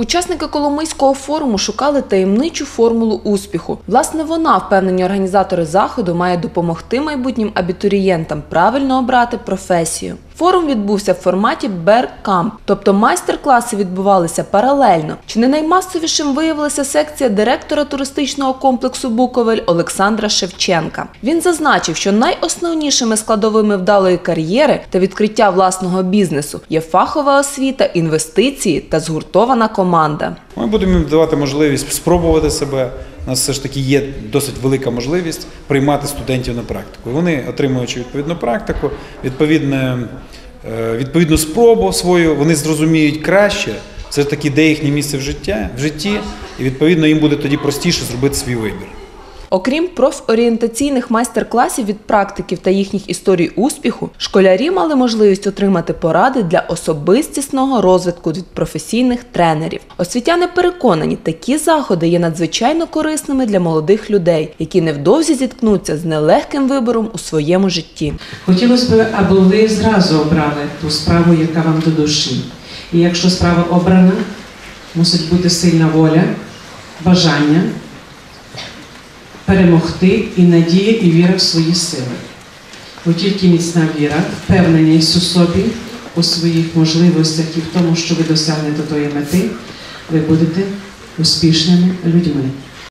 Учасники Коломийського форуму шукали таємничу формулу успіху. Власне, вона, впевнені організатори заходу, має допомогти майбутнім абітурієнтам правильно обрати професію. Форум відбувся в форматі Беркамп, тобто майстер-класи відбувалися паралельно. Чи не наймасовішим виявилася секція директора туристичного комплексу Буковель Олександра Шевченка. Він зазначив, що найосновнішими складовими вдалої кар'єри та відкриття власного бізнесу є фахова освіта, інвестиції та згуртована команда. Ми будемо їм давати можливість спробувати себе. Нас все ж таки є досить велика можливість приймати студентів на практику. Вони, отримуючи відповідну практику, відповідне, е, відповідну спробу свою, вони зрозуміють краще, все ж таки, де їхнє місце в, життя, в житті, і відповідно їм буде тоді простіше зробити свій вибір. Окрім профорієнтаційних майстер-класів від практиків та їхніх історій успіху, школярі мали можливість отримати поради для особистісного розвитку від професійних тренерів. Освітяни переконані, такі заходи є надзвичайно корисними для молодих людей, які невдовзі зіткнуться з нелегким вибором у своєму житті. Хотілося б, аби ви зразу обрали ту справу, яка вам до душі. І якщо справа обрана, мусить бути сильна воля, бажання перемогти і надія і віра в свої сили. Бо тільки міцна віра, впевненість у собі, у своїх можливостях і в тому, що ви досягнете тої мети, ви будете успішними людьми.